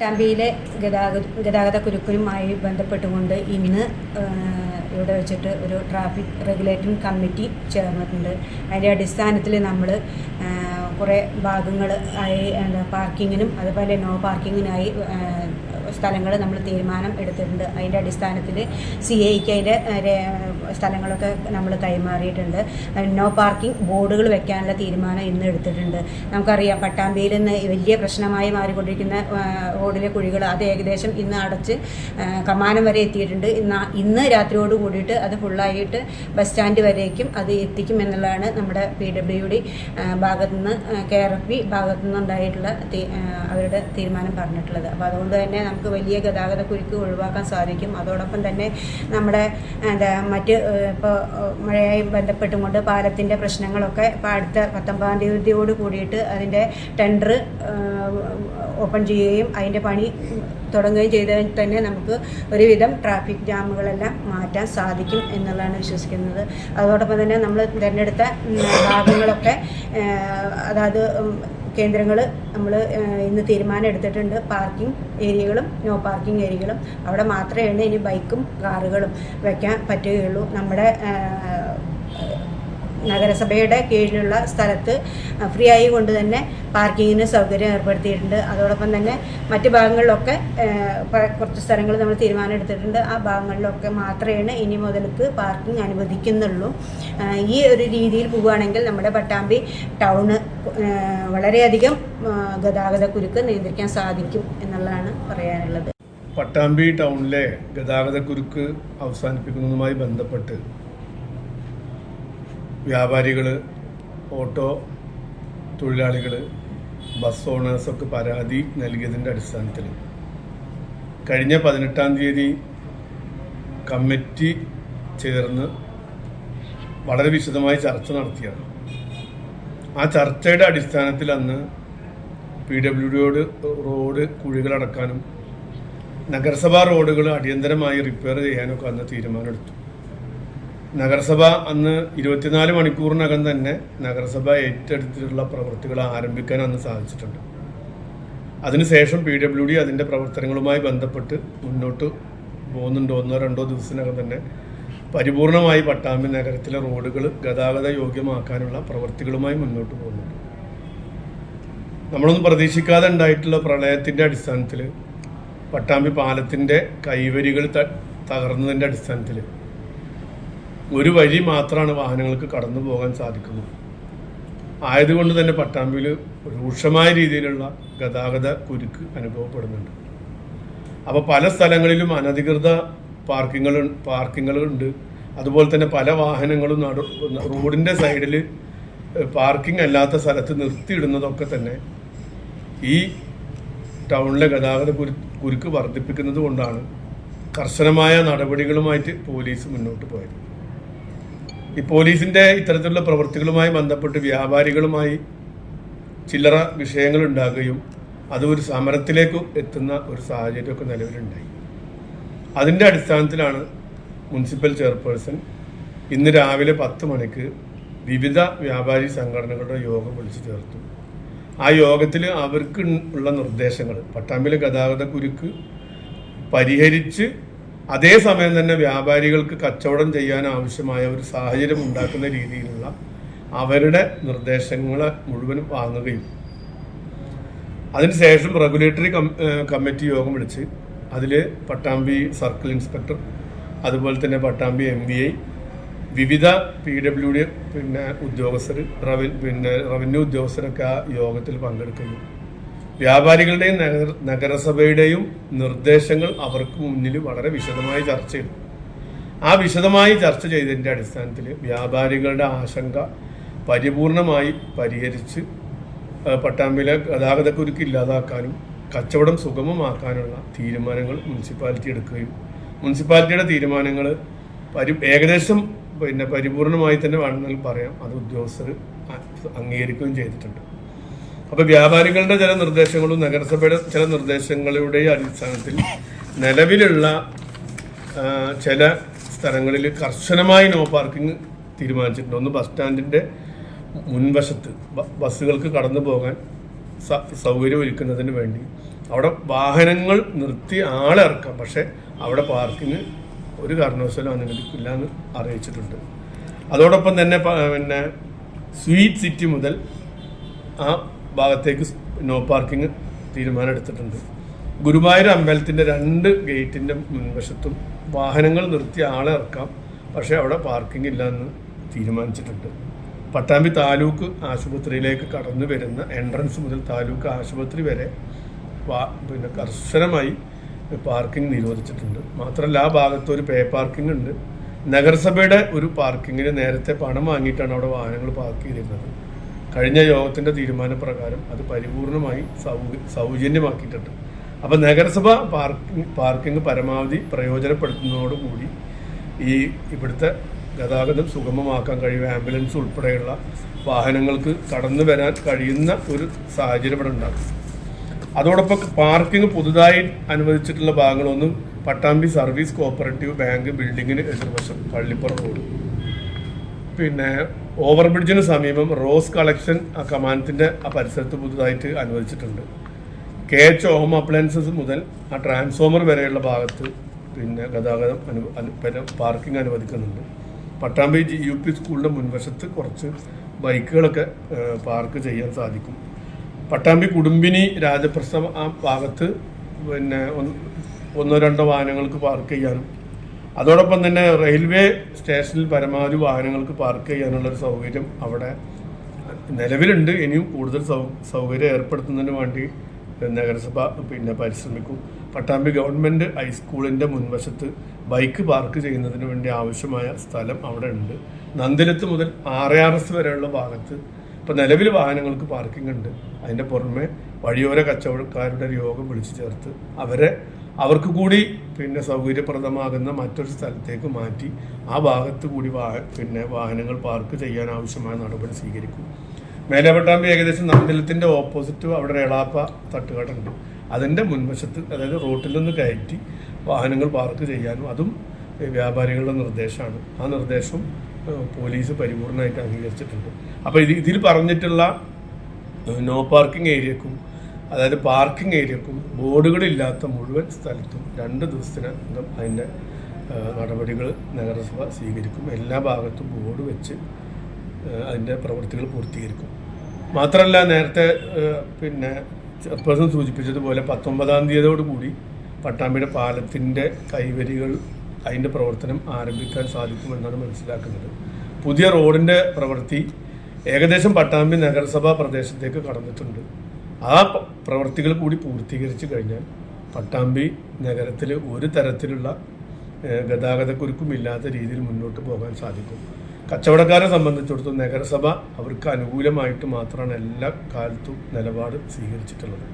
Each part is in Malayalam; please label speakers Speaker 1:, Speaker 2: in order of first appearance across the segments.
Speaker 1: പട്ടാമ്പിയിലെ ഗതാഗത ഗതാഗത ബന്ധപ്പെട്ടുകൊണ്ട് ഇന്ന് ഇവിടെ വെച്ചിട്ട് ഒരു ട്രാഫിക് റെഗുലേറ്റിംഗ് കമ്മിറ്റി ചേർന്നിട്ടുണ്ട്. അതിന്റെ അടിസ്ഥാനത്തിൽ നമ്മൾ കുറേ ഭാഗങ്ങൾ ആയി എന്താ പാർക്കിങ്ങിനും അതുപോലെ നോ പാർക്കിങ്ങിനായി സ്ഥലങ്ങൾ നമ്മൾ തീരുമാനം എടുത്തിട്ടുണ്ട്. അതിന്റെ അടിസ്ഥാനത്തിൽ സി ഐക്ക് അതിന്റെ സ്ഥലങ്ങളൊക്കെ നമ്മൾ കൈമാറിയിട്ടുണ്ട്. നോ പാർക്കിംഗ് ബോർഡുകൾ വെക്കാനുള്ള തീരുമാനം ഇന്ന് എടുത്തിട്ടുണ്ട്. നമുക്കറിയാം പട്ടാമ്പിയിൽ നിന്ന് വലിയ പ്രശ്നമായി മാറിക്കൊണ്ടിരിക്കുന്ന റോഡിലെ കുഴികൾ അത് ഏകദേശം ഇന്ന് അടച്ച് കമാനം വരെ എത്തിയിട്ടുണ്ട്. ഇന്ന് ഇന്ന് രാത്രിയോട് കൂടിയിട്ട് അത് ഫുള്ളായിട്ട് ബസ് സ്റ്റാൻഡ് വരേക്കും അത് എത്തിക്കും എന്നുള്ളതാണ് നമ്മുടെ പി ഡബ്ല്യു ഡി ഭാഗത്തു നിന്ന് കെ ആർ എഫ് ബി ഭാഗത്തു നിന്നുണ്ടായിട്ടുള്ള അവരുടെ തീരുമാനം പറഞ്ഞിട്ടുള്ളത്. അപ്പോൾ അതുകൊണ്ട് തന്നെ നമുക്ക് വലിയ ഗതാഗത കുരുക്ക് ഒഴിവാക്കാൻ സാധിക്കും. അതോടൊപ്പം തന്നെ നമ്മുടെ എന്താ മറ്റ് ഇപ്പോൾ മഴയായി ബന്ധപ്പെട്ടും കൊണ്ട് പാലത്തിന്റെ പ്രശ്നങ്ങളൊക്കെ ഇപ്പോൾ അടുത്ത പത്തൊമ്പതാം തീയതിയോട് കൂടിയിട്ട് അതിന്റെ ടെൻഡർ ഓപ്പൺ ചെയ്യുകയും അതിന്റെ പണി തുടങ്ങുകയും ചെയ്താൽ തന്നെ നമുക്ക് ഒരുവിധം ട്രാഫിക് ജാമുകളെല്ലാം മാറ്റാൻ സാധിക്കും എന്നുള്ളതാണ് വിശ്വസിക്കുന്നത്. അതോടൊപ്പം തന്നെ നമ്മൾ തിരഞ്ഞെടുത്ത ഭാഗങ്ങളൊക്കെ അതായത് കേന്ദ്രങ്ങൾ നമ്മൾ ഇന്ന് തീരുമാനം എടുത്തിട്ടുണ്ട് പാർക്കിംഗ് ഏരിയകളും നോ പാർക്കിംഗ് ഏരിയകളും. അവിടെ മാത്രമേ ഇനി ബൈക്കും കാറുകളും വയ്ക്കാൻ പറ്റുകയുള്ളൂ. നമ്മുടെ നഗരസഭയുടെ കീഴിലുള്ള സ്ഥലത്ത് ഫ്രീ ആയി കൊണ്ട് തന്നെ പാർക്കിങ്ങിന് സൗകര്യം ഏർപ്പെടുത്തിയിട്ടുണ്ട്. അതോടൊപ്പം തന്നെ മറ്റ് ഭാഗങ്ങളിലൊക്കെ കുറച്ച് സ്ഥലങ്ങൾ നമ്മൾ തീരുമാനം എടുത്തിട്ടുണ്ട്. ആ ഭാഗങ്ങളിലൊക്കെ മാത്രമേ ഇനി മുതൽക്ക് പാർക്കിംഗ് അനുവദിക്കുന്നുള്ളൂ. ഈ ഒരു രീതിയിൽ പോവുകയാണെങ്കിൽ നമ്മുടെ പട്ടാമ്പി ടൗണ് വളരെയധികം ഗതാഗത കുരുക്ക് നിയന്ത്രിക്കാൻ സാധിക്കും എന്നുള്ളതാണ് പറയാനുള്ളത്.
Speaker 2: പട്ടാമ്പി ടൗണിലെ ഗതാഗത കുരുക്ക് അവസാനിപ്പിക്കുന്നതുമായി ബന്ധപ്പെട്ട് വ്യാപാരികൾ ഓട്ടോ തൊഴിലാളികൾ ബസ് ഓണേഴ്സൊക്കെ പരാതി നൽകിയതിന്റെ അടിസ്ഥാനത്തിൽ കഴിഞ്ഞ പതിനെട്ടാം തീയതി കമ്മിറ്റി ചേർന്ന് വളരെ വിശദമായി ചർച്ച നടത്തിയാണ്. ആ ചർച്ചയുടെ അടിസ്ഥാനത്തിൽ അന്ന് പി ഡബ്ല്യു ഡിയോട് റോഡ് കുഴികളടക്കാനും നഗരസഭാ റോഡുകൾ അടിയന്തരമായി റിപ്പയർ ചെയ്യാനൊക്കെ അന്ന് തീരുമാനമെടുത്തു. നഗരസഭ അന്ന് ഇരുപത്തിനാല് മണിക്കൂറിനകം തന്നെ നഗരസഭ ഏറ്റെടുത്തിട്ടുള്ള പ്രവൃത്തികൾ ആരംഭിക്കാൻ അന്ന് സാധിച്ചിട്ടുണ്ട്. അതിനുശേഷം പി ഡബ്ല്യു ഡി അതിന്റെ പ്രവർത്തനങ്ങളുമായി ബന്ധപ്പെട്ട് മുന്നോട്ട് പോകുന്നുണ്ട്. ഒന്നോ രണ്ടോ ദിവസത്തിനകം തന്നെ പരിപൂർണമായി പട്ടാമ്പി നഗരത്തിലെ റോഡുകൾ ഗതാഗത യോഗ്യമാക്കാനുള്ള പ്രവൃത്തികളുമായി മുന്നോട്ട് പോകുന്നുണ്ട്. നമ്മളൊന്നും പ്രതീക്ഷിക്കാതെ ഉണ്ടായിട്ടുള്ള പ്രളയത്തിന്റെ അടിസ്ഥാനത്തിൽ പട്ടാമ്പി പാലത്തിന്റെ കൈവരികൾ തകർന്നതിന്റെ അടിസ്ഥാനത്തിൽ ഒരു വഴി മാത്രമാണ് വാഹനങ്ങൾക്ക് കടന്നു പോകാൻ സാധിക്കുന്നത്. ആയതുകൊണ്ട് തന്നെ പട്ടാമ്പിയിൽ രൂക്ഷമായ രീതിയിലുള്ള ഗതാഗത കുരുക്ക് അനുഭവപ്പെടുന്നുണ്ട്. അപ്പോൾ പല സ്ഥലങ്ങളിലും അനധികൃത പാർക്കിങ്ങൾ പാർക്കിങ്ങുകളുണ്ട് അതുപോലെ തന്നെ പല വാഹനങ്ങളും നടു റോഡിന്റെ സൈഡിൽ പാർക്കിംഗ് അല്ലാത്ത സ്ഥലത്ത് നിർത്തിയിടുന്നതൊക്കെ തന്നെ ഈ ടൗണിലെ ഗതാഗത കുരു കുരുക്ക് വർദ്ധിപ്പിക്കുന്നത് കൊണ്ടാണ് കർശനമായ നടപടികളുമായിട്ട് പോലീസ് മുന്നോട്ട് പോയത്. ഈ പോലീസിന്റെ ഇത്തരത്തിലുള്ള പ്രവൃത്തികളുമായി ബന്ധപ്പെട്ട് വ്യാപാരികളുമായി ചില്ലറ വിഷയങ്ങൾ ഉണ്ടാകുകയും അത് ഒരു സമരത്തിലേക്ക് എത്തുന്ന ഒരു സാഹചര്യമൊക്കെ നിലവിലുണ്ടായി. അതിന്റെ അടിസ്ഥാനത്തിലാണ് മുനിസിപ്പൽ ചെയർപേഴ്സൺ ഇന്ന് രാവിലെ പത്ത് മണിക്ക് വിവിധ വ്യാപാരി സംഘടനകളുടെ യോഗം വിളിച്ചു ചേർത്തു. ആ യോഗത്തിൽ അവർക്ക് ഉള്ള നിർദ്ദേശങ്ങൾ പട്ടാമ്പിലെ ഗതാഗത കുരുക്ക് പരിഹരിച്ച് അതേസമയം തന്നെ വ്യാപാരികൾക്ക് കച്ചവടം ചെയ്യാൻ ആവശ്യമായ ഒരു സാഹചര്യം ഉണ്ടാക്കുന്ന രീതിയിലുള്ള അവരുടെ നിർദ്ദേശങ്ങൾ മുഴുവനും വാങ്ങുകയും. അതിനുശേഷം റെഗുലേറ്ററി കമ്മിറ്റി യോഗം വിളിച്ച് അതിൽ പട്ടാമ്പി സർക്കിൾ ഇൻസ്പെക്ടർ അതുപോലെ തന്നെ പട്ടാമ്പി എം വി ഐ വിവിധ പി ഡബ്ല്യു ഡി പിന്നെ ഉദ്യോഗസ്ഥർ റവ പിന്നെ റവന്യൂ ഉദ്യോഗസ്ഥരൊക്കെ ആ യോഗത്തിൽ പങ്കെടുക്കുകയും വ്യാപാരികളുടെയും നഗര നഗരസഭയുടെയും നിർദ്ദേശങ്ങൾ അവർക്ക് മുന്നിൽ വളരെ വിശദമായി ചർച്ച ചെയ്തു. ആ വിശദമായി ചർച്ച ചെയ്തതിന്റെ അടിസ്ഥാനത്തിൽ വ്യാപാരികളുടെ ആശങ്ക പരിപൂർണമായി പരിഹരിച്ച് പട്ടാമ്പിയിലെ ഗതാഗതക്കുരുക്ക് ഇല്ലാതാക്കാനും കച്ചവടം സുഗമമാക്കാനുള്ള തീരുമാനങ്ങൾ മുനിസിപ്പാലിറ്റി എടുക്കുകയും മുനിസിപ്പാലിറ്റിയുടെ തീരുമാനങ്ങൾ പരി ഏകദേശം പിന്നെ പരിപൂർണമായി തന്നെ വേണമെന്നാൽ പറയാം. അത് ഉദ്യോഗസ്ഥർ അംഗീകരിക്കുകയും ചെയ്തിട്ടുണ്ട്. അപ്പോൾ വ്യാപാരികളുടെ ചില നിർദ്ദേശങ്ങളും നഗരസഭയുടെ ചില നിർദ്ദേശങ്ങളുടെ അടിസ്ഥാനത്തിൽ നിലവിലുള്ള ചില സ്ഥലങ്ങളിൽ കർശനമായി നോ പാർക്കിംഗ് തീരുമാനിച്ചിട്ടുണ്ട്. ഒന്ന് ബസ് സ്റ്റാൻഡിന്റെ മുൻവശത്ത് ബസ്സുകൾക്ക് കടന്നു പോകാൻ സൗകര്യം ഒരുക്കുന്നതിന് വേണ്ടി. അവിടെ വാഹനങ്ങൾ നിർത്തി ആളിറക്കാം പക്ഷെ അവിടെ പാർക്കിങ് ഒരു കാരണവശാലും അനുവദിക്കില്ല എന്ന് അറിയിച്ചിട്ടുണ്ട്. അതോടൊപ്പം തന്നെ പിന്നെ സ്വീറ്റ് സിറ്റി മുതൽ ആ ഭാഗത്തേക്ക് നോ പാർക്കിംഗ് തീരുമാനം എടുത്തിട്ടുണ്ട് ഗുരുവായൂർ അമ്പലത്തിന്റെ രണ്ട് ഗേറ്റിന്റെ മുൻവശത്തും വാഹനങ്ങൾ നിർത്തി ആളെ ഇറക്കാം. പക്ഷേ അവിടെ പാർക്കിംഗ് ഇല്ല എന്ന് തീരുമാനിച്ചിട്ടുണ്ട്. പട്ടാമ്പി താലൂക്ക് ആശുപത്രിയിലേക്ക് കടന്നു വരുന്ന എൻട്രൻസ് മുതൽ താലൂക്ക് ആശുപത്രി വരെ പിന്നെ കർശനമായി പാർക്കിംഗ് നിരോധിച്ചിട്ടുണ്ട്. മാത്രമല്ല ആ ഭാഗത്ത് ഒരു പേ പാർക്കിംഗ് ഉണ്ട്. നഗരസഭയുടെ ഒരു പാർക്കിങ്ങിന് നേരത്തെ പണം വാങ്ങിയിട്ടാണ് അവിടെ വാഹനങ്ങൾ പാർക്ക് ചെയ്തിരുന്നത്. കഴിഞ്ഞ യോഗത്തിന്റെ തീരുമാനപ്രകാരം അത് പരിപൂർണമായി സൗജന്യമാക്കിയിട്ടുണ്ട്. അപ്പോൾ നഗരസഭ പാർക്കിംഗ് പാർക്കിംഗ് പരമാവധി പ്രയോജനപ്പെടുത്തുന്നതോടുകൂടി ഈ ഇവിടുത്തെ ഗതാഗതം സുഗമമാക്കാൻ കഴിയും ആംബുലൻസ് ഉൾപ്പെടെയുള്ള വാഹനങ്ങൾക്ക് കടന്നു വരാൻ കഴിയുന്ന ഒരു സാഹചര്യം ഇവിടെ ഉണ്ടാകും. അതോടൊപ്പം പാർക്കിംഗ് പുതുതായി അനുവദിച്ചിട്ടുള്ള ഭാഗങ്ങളൊന്നും പട്ടാമ്പി സർവീസ് കോപ്പറേറ്റീവ് ബാങ്ക് ബിൽഡിങ്ങിന് എതിർവശം പള്ളിപ്പുറം റോഡ്. പിന്നെ ഓവർ ബ്രിഡ്ജിന് സമീപം റോസ് കളക്ഷൻ ആ കമാനത്തിന്റെ ആ പരിസരത്ത് പുതുതായിട്ട് അനുവദിച്ചിട്ടുണ്ട്. കെ എച്ച് ഹോം അപ്ലയൻസസ് മുതൽ ആ ട്രാൻസ്ഫോമർ വരെയുള്ള ഭാഗത്ത് പിന്നെ ഗതാഗതം അനു പാർക്കിംഗ് അനുവദിക്കുന്നുണ്ട്. പട്ടാമ്പി യു പി സ്കൂളിന്റെ മുൻവശത്ത് കുറച്ച് ബൈക്കുകളൊക്കെ പാർക്ക് ചെയ്യാൻ സാധിക്കും. പട്ടാമ്പി കുടുംബിനി രാജപ്രസ്ഥ ആ ഭാഗത്ത് പിന്നെ ഒന്നോ രണ്ടോ വാഹനങ്ങൾക്ക് പാർക്ക് ചെയ്യാനും അതോടൊപ്പം തന്നെ റെയിൽവേ സ്റ്റേഷനിൽ പരമാവധി വാഹനങ്ങൾക്ക് പാർക്ക് ചെയ്യാനുള്ള ഒരു സൗകര്യം അവിടെ നിലവിലുണ്ട്. ഇനിയും കൂടുതൽ സൗകര്യം ഏർപ്പെടുത്തുന്നതിന് വേണ്ടി നഗരസഭ പിന്നെ പരിശ്രമിക്കും. പട്ടാമ്പി ഗവൺമെന്റ് ഹൈസ്കൂളിന്റെ മുൻവശത്ത് ബൈക്ക് പാർക്ക് ചെയ്യുന്നതിന് വേണ്ടി ആവശ്യമായ സ്ഥലം അവിടെ ഉണ്ട്. നന്ദിലത്ത് മുതൽ ആർ ആർ എസ് വരെയുള്ള ഭാഗത്ത് ഇപ്പം നിലവിൽ വാഹനങ്ങൾക്ക് പാർക്കിംഗ് ഉണ്ട്. അതിന്റെ പുറമെ വഴിയോര കച്ചവടക്കാരുടെ യോഗം വിളിച്ചു ചേർത്ത് അവരെ അവർക്ക് കൂടി പിന്നെ സൗകര്യപ്രദമാകുന്ന മറ്റൊരു സ്ഥലത്തേക്ക് മാറ്റി ആ ഭാഗത്ത് കൂടി വാ പിന്നെ വാഹനങ്ങൾ പാർക്ക് ചെയ്യാൻ ആവശ്യമായ നടപടി സ്വീകരിക്കും. മേലപട്ടാമ്പി ഏകദേശം നന്ദിലത്തിന്റെ ഓപ്പോസിറ്റ് അവിടെ എളാപ്പ തട്ടുകാട്ടുണ്ട് അതിന്റെ മുൻവശത്ത് അതായത് റോട്ടിൽ നിന്ന് കയറ്റി വാഹനങ്ങൾ പാർക്ക് ചെയ്യാനും അതും വ്യാപാരികളുടെ നിർദ്ദേശമാണ്. ആ നിർദ്ദേശം പോലീസ് പരിപൂർണമായിട്ട് അംഗീകരിച്ചിട്ടുണ്ട്. അപ്പോൾ ഇത് ഇതിൽ പറഞ്ഞിട്ടുള്ള നോ പാർക്കിംഗ് ഏരിയക്കും അതായത് പാർക്കിംഗ് ഏരിയക്കും ബോർഡുകളില്ലാത്ത മുഴുവൻ സ്ഥലത്തും രണ്ട് ദിവസത്തിനകം അതിന്റെ നടപടികൾ നഗരസഭ സ്വീകരിക്കും. എല്ലാ ഭാഗത്തും ബോർഡ് വെച്ച് അതിന്റെ പ്രവൃത്തികൾ പൂർത്തീകരിക്കും. മാത്രമല്ല നേരത്തെ പിന്നെ ചെയർപേഴ്സൺ സൂചിപ്പിച്ചതുപോലെ പത്തൊമ്പതാം തീയതിയോടുകൂടി പട്ടാമ്പിയുടെ പാലത്തിന്റെ കൈവരികൾ അതിന്റെ പ്രവർത്തനം ആരംഭിക്കാൻ സാധിക്കുമെന്നാണ് മനസ്സിലാക്കുന്നത്. പുതിയ റോഡിന്റെ പ്രവൃത്തി ഏകദേശം പട്ടാമ്പി നഗരസഭാ പ്രദേശത്തേക്ക് കടന്നിട്ടുണ്ട്. ആ പ്രവൃത്തികൾ കൂടി പൂർത്തീകരിച്ചു കഴിഞ്ഞാൽ പട്ടാമ്പി നഗരത്തിൽ ഒരു തരത്തിലുള്ള ഏഹ് ഗതാഗതക്കുരുക്കും ഇല്ലാത്ത രീതിയിൽ മുന്നോട്ട് പോകാൻ സാധിക്കും. കച്ചവടക്കാരെ സംബന്ധിച്ചിടത്തോളം നഗരസഭ അവർക്ക് അനുകൂലമായിട്ട് മാത്രമാണ് എല്ലാ കാലത്തും നിലപാട് സ്വീകരിച്ചിട്ടുള്ളത്.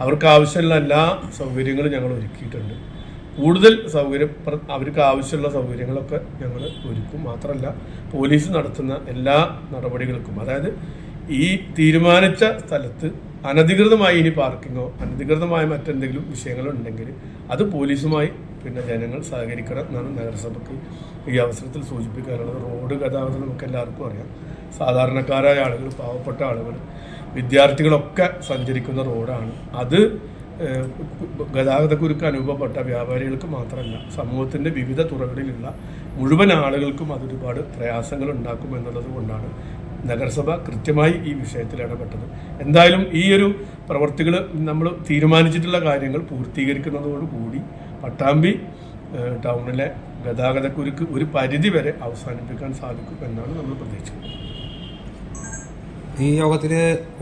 Speaker 2: അവർക്ക് ആവശ്യമുള്ള എല്ലാ സൗകര്യങ്ങളും ഞങ്ങൾ ഒരുക്കിയിട്ടുണ്ട്. കൂടുതൽ സൗകര്യം അവർക്ക് ആവശ്യമുള്ള സൗകര്യങ്ങളൊക്കെ ഞങ്ങൾ ഒരുക്കും. മാത്രമല്ല പോലീസ് നടത്തുന്ന എല്ലാ നടപടികൾക്കും അതായത് ഈ തീരുമാനിച്ച സ്ഥലത്ത് അനധികൃതമായി ഇനി പാർക്കിങ്ങോ അനധികൃതമായ മറ്റെന്തെങ്കിലും വിഷയങ്ങളുണ്ടെങ്കിൽ അത് പോലീസുമായി പിന്നെ ജനങ്ങൾ സഹകരിക്കണം എന്നാണ് നഗരസഭയ്ക്ക് ഈ അവസരത്തിൽ സൂചിപ്പിക്കാനുള്ളത്. റോഡ് ഗതാഗതം നമുക്ക് എല്ലാവർക്കും അറിയാം. സാധാരണക്കാരായ ആളുകൾ പാവപ്പെട്ട ആളുകൾ വിദ്യാർത്ഥികളൊക്കെ സഞ്ചരിക്കുന്ന റോഡാണ്. അത് ഗതാഗതക്കുരുക്ക് അനുഭവപ്പെട്ട വ്യാപാരികൾക്ക് മാത്രമല്ല സമൂഹത്തിന്റെ വിവിധ തുറകളിലുള്ള മുഴുവൻ ആളുകൾക്കും അതൊരുപാട് പ്രയാസങ്ങൾ ഉണ്ടാക്കും എന്നുള്ളത് കൊണ്ടാണ് നഗരസഭ കൃത്യമായി ഈ വിഷയത്തിൽ ഇടപെട്ടത്. എന്തായാലും ഈ ഒരു പ്രവർത്തികൾ നമ്മൾ തീരുമാനിച്ചിട്ടുള്ള കാര്യങ്ങൾ പൂർത്തീകരിക്കുന്നതോടുകൂടി പട്ടാമ്പി ടൗണിലെ ഗതാഗതക്കുരുക്ക് ഒരു പരിധി വരെ അവസാനിപ്പിക്കാൻ സാധിക്കും എന്നാണ് നമ്മൾ പ്രതീക്ഷിക്കുന്നത്.
Speaker 3: ഈ യോഗത്തിൽ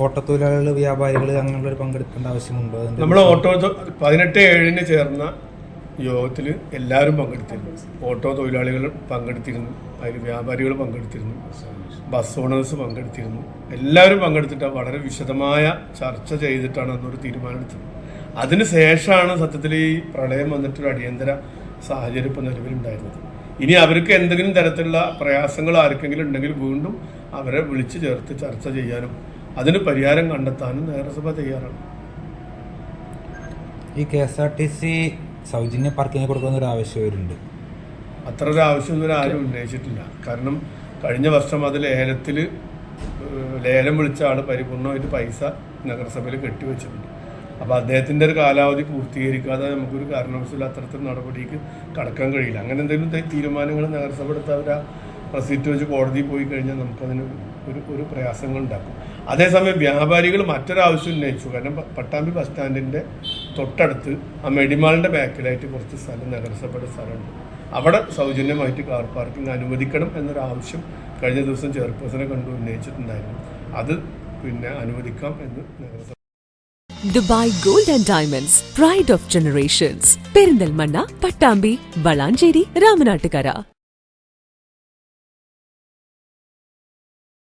Speaker 3: ഓട്ടത്തൊഴിലാളികൾ വ്യാപാരികൾ അങ്ങനെയുള്ളവർ പങ്കെടുക്കേണ്ട ആവശ്യമുണ്ടോ?
Speaker 2: നമ്മൾ ഓട്ടോ പതിനെട്ട് ഏഴിന് ചേർന്ന യോഗത്തിൽ എല്ലാവരും പങ്കെടുത്തിരുന്നു. ഓട്ടോ തൊഴിലാളികൾ പങ്കെടുത്തിരുന്നു. അതിൽ വ്യാപാരികൾ പങ്കെടുത്തിരുന്നു. ബസ് ഓണേഴ്സ് പങ്കെടുത്തിരുന്നു. എല്ലാവരും പങ്കെടുത്തിട്ട് വളരെ വിശദമായ ചർച്ച ചെയ്തിട്ടാണ് അന്നൊരു തീരുമാനമെടുത്തത്. അതിന് ശേഷമാണ് സത്യത്തിൽ ഈ പ്രളയം വന്നിട്ടൊരു അടിയന്തര സാഹചര്യം ഇപ്പോൾ നിലവിലുണ്ടായിരുന്നത്. ഇനി അവർക്ക് എന്തെങ്കിലും തരത്തിലുള്ള പ്രയാസങ്ങൾ ആർക്കെങ്കിലും ഉണ്ടെങ്കിൽ വീണ്ടും അവരെ വിളിച്ചു ചേർത്ത് ചർച്ച ചെയ്യാനും അതിന് പരിഹാരം കണ്ടെത്താനും നഗരസഭ തയ്യാറാണ്.
Speaker 3: ഈ K S R T C സൗജന്യ പാർക്കിംഗ് കൊടുക്കുന്ന ഒരു ആവശ്യം വരുന്നുണ്ട്
Speaker 2: അത്ര ഒരു ആവശ്യം ഇതുവരെ ആരും ഉന്നയിച്ചിട്ടില്ല. കാരണം കഴിഞ്ഞ വർഷം അത് ലേലത്തിൽ ലേലം വിളിച്ച ആൾ പരിപൂർണമായിട്ട് പൈസ നഗരസഭയിൽ കെട്ടിവെച്ചിട്ടുണ്ട്. അപ്പോൾ അദ്ദേഹത്തിന്റെ ഒരു കാലാവധി പൂർത്തീകരിക്കാതെ നമുക്കൊരു കാരണവശാലും അത്തരത്തിൽ നടപടിക്ക് കടക്കാൻ കഴിയില്ല. അങ്ങനെ എന്തെങ്കിലും തീരുമാനങ്ങൾ നഗരസഭ എടുത്ത് അവർ ആ സീറ്റ് വെച്ച് കോടതിയിൽ പോയി കഴിഞ്ഞാൽ നമുക്കതിന് ഒരു ഒരു പ്രയാസങ്ങൾ ഉണ്ടാക്കും. അതേസമയം വ്യാപാരികൾ മറ്റൊരാവശ്യം ഉന്നയിച്ചു. കാരണം പട്ടാമ്പി ബസ് സ്റ്റാൻഡിന്റെ തൊട്ടടുത്ത് ആ മെഡിമാളിന്റെ ബാക്കിലായിട്ട് കുറച്ച് സ്ഥലം നഗരസഭയുടെ സ്ഥലമുണ്ട്. അവിടെ സൗജന്യമായിട്ട് കാർ പാർക്കിംഗ് അനുവദിക്കണം എന്നൊരാവശ്യം കഴിഞ്ഞ ദിവസം ചെയർപേഴ്സണെ കണ്ടു ഉന്നയിച്ചിട്ടുണ്ടായിരുന്നു. അത് പിന്നെ അനുവദിക്കാം എന്ന് നഗരസഭ
Speaker 4: Dubai gold and diamonds pride of generations Perinthalmanna Pattambi Valanchery Ramanattukara.